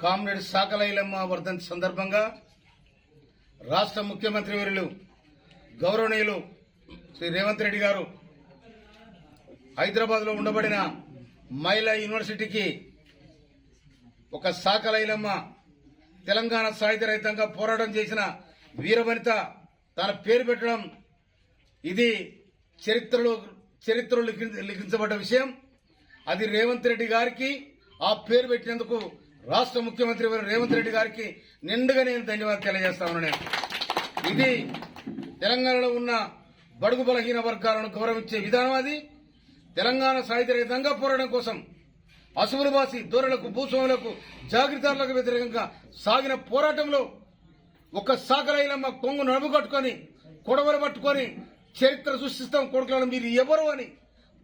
Comrade సాకలైలమ్మ వర్ధంతి సందర్భంగా రాష్ట్ర ముఖ్యమంత్రి వర్యులు గౌరవనీయులు శ్రీ రేవంత్ రెడ్డి గారు హైదరాబాద్లో ఉండబడిన మహిళా యూనివర్సిటీకి ఒక సాకలైలమ్మ తెలంగాణ సాహిత్య రహితంగా పోరాటం చేసిన వీరవనిత తన పేరు పెట్టడం ఇది చరిత్రలో చరిత్రలో లిఖించబడ్డ విషయం. అది రేవంత్ రెడ్డి గారికి ఆ పేరు పెట్టినందుకు రాష్ట్ర ముఖ్యమంత్రి రేవంత్ రెడ్డి గారికి నిండుగా నేను ధన్యవాదాలు తెలియజేస్తా ఉన్నాను నేను ఇది తెలంగాణలో ఉన్న బడుగు బలహీన వర్గాలను గౌరవించే విధానం అది. తెలంగాణ సాహిత్య రహితంగా పోరాటం కోసం అసువులు బాసి దూరలకు భూస్వాములకు జాగ్రత్తలకు వ్యతిరేకంగా సాగిన పోరాటంలో ఒక సాగరైలమ్మ కొంగు నడుము కట్టుకొని కొడవలు పట్టుకొని చరిత్ర సృష్టిస్తాం కొడుకులను మీరు ఎవరు అని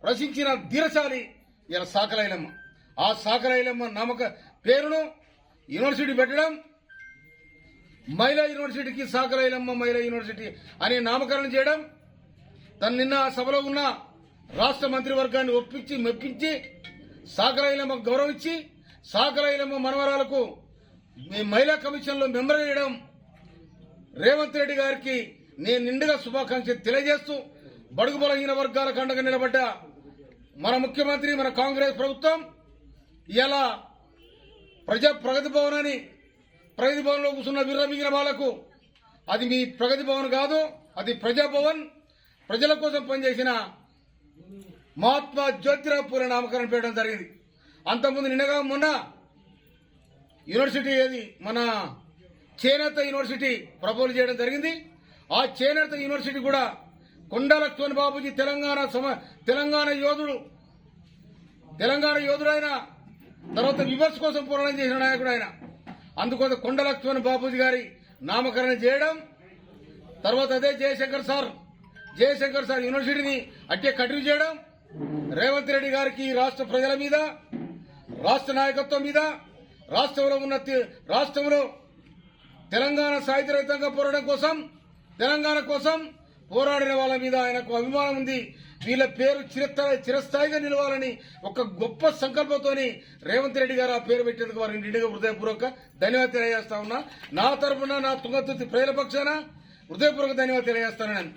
ప్రశ్నించిన ధీరశాలి ఇలా సాకలైలమ్మ. ఆ సాకరాయిలమ్మ నామక పేరును యూనివర్సిటీ పెట్టడం మహిళా యూనివర్సిటీకి సాకరాయిలమ్మ మహిళా యూనివర్సిటీ అనే నామకరణం చేయడం తను నిన్న ఆ సభలో ఉన్న రాష్ట్ర మంత్రివర్గాన్ని ఒప్పించి మెప్పించి సాకలైలమ్మ గౌరవించి సాకరాయిలమ్మ మనవరాలకు మీ మహిళా కమిషన్లో మెంబర్ చేయడం రేవంత్ రెడ్డి గారికి నేను నిండుగా శుభాకాంక్షలు తెలియజేస్తూ బడుగు బలహీన వర్గాలకు అండగా నిలబడ్డ మన ముఖ్యమంత్రి మన కాంగ్రెస్ ప్రభుత్వం ఇలా ప్రజా ప్రగతి భవన్ అని ప్రగతి భవన్లో కూర్చున్న విర్రమిగిన వాళ్ళకు అది మీ ప్రగతి భవన్ కాదు అది ప్రజాభవన్ ప్రజల కోసం పనిచేసిన మహాత్మా జ్యోతిరావు పూలే నామకరణం పెట్టడం జరిగింది. అంతకుముందు నిన్నగా మొన్న యూనివర్సిటీ ఏది? మన చేనేత యూనివర్సిటీ ప్రపోజ్ చేయడం జరిగింది. ఆ చేనేత యూనివర్సిటీ కూడా కొండ లక్ష్మణ్ బాబుజీ తెలంగాణ సమ తెలంగాణ యోధుడు తెలంగాణ యోధుడైన తర్వాత రివర్స్ కోసం పోరాటం చేసిన నాయకుడు ఆయన. అందుకోసం కొండ లక్ష్మణ్ గారి నామకరణం చేయడం తర్వాత అదే జయశంకర్ సార్ జయశంకర్ సార్ యూనివర్సిటీని అట్టే కంటిన్యూ చేయడం రేవంత్ రెడ్డి గారికి రాష్ట్ర ప్రజల మీద రాష్ట్ర నాయకత్వం మీద రాష్ట్రంలో ఉన్న రాష్ట్రంలో తెలంగాణ సాహిత్య రహితంగా పోరాటం కోసం తెలంగాణ కోసం పోరాడిన వాళ్ళ మీద ఆయనకు అభిమానం ఉంది. వీళ్ళ పేరు చిరస్థాయి చిరస్థాయిగా నిలవాలని ఒక గొప్ప సంకల్పంతోని రేవంత్ రెడ్డి గారు ఆ పేరు పెట్టేందుకు వారికి నిండుగా హృదయపూర్వక ధన్యవాదాలు తెలియజేస్తా ఉన్నా. నా తరపున నా తుంగతుర్తి ప్రజల పక్షాన హృదయపూర్వక ధన్యవాదాలు తెలియజేస్తాను. నేను